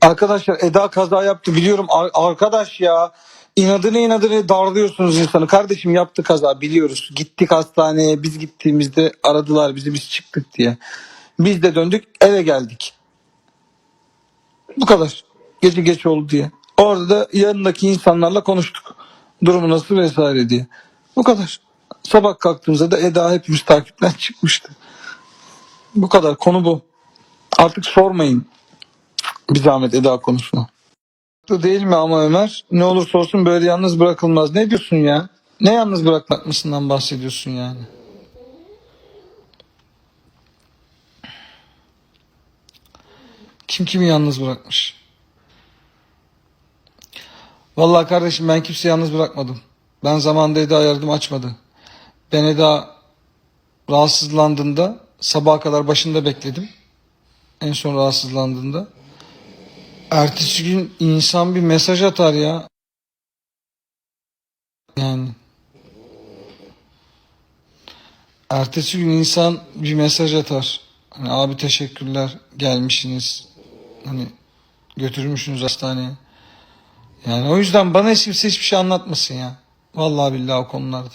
Arkadaşlar Eda kaza yaptı biliyorum. Ar- arkadaş ya inadını inadını darlıyorsunuz insanı. Kardeşim yaptı kaza biliyoruz. Gittik hastaneye biz gittiğimizde aradılar bizi biz çıktık diye. Biz de döndük eve geldik. Bu kadar. Gece geç oldu diye. Orada da yanındaki insanlarla konuştuk. Durumu nasıl vesaire diye. Bu kadar. Sabah kalktığımızda da Eda hepimiz takipten çıkmıştı. Bu kadar konu bu. Artık sormayın bir zahmet Eda konusunu. Haklı değil mi ama Ömer? Ne olursa olsun böyle yalnız bırakılmaz. Ne diyorsun ya? Ne yalnız bırakmasından bahsediyorsun yani? Kim kimi yalnız bırakmış? Vallahi kardeşim ben kimseyi yalnız bırakmadım. Ben zamanında Eda yardım açmadı. Ben Eda rahatsızlandığında sabaha kadar başında bekledim. En son rahatsızlandığında. Ertesi gün insan bir mesaj atar ya. Yani. Ertesi gün insan bir mesaj atar. Hani abi teşekkürler gelmişsiniz. Hani götürmüşsünüz hastaneye. Yani o yüzden bana hiçbir şey anlatmasın ya. Vallahi billahi o konularda.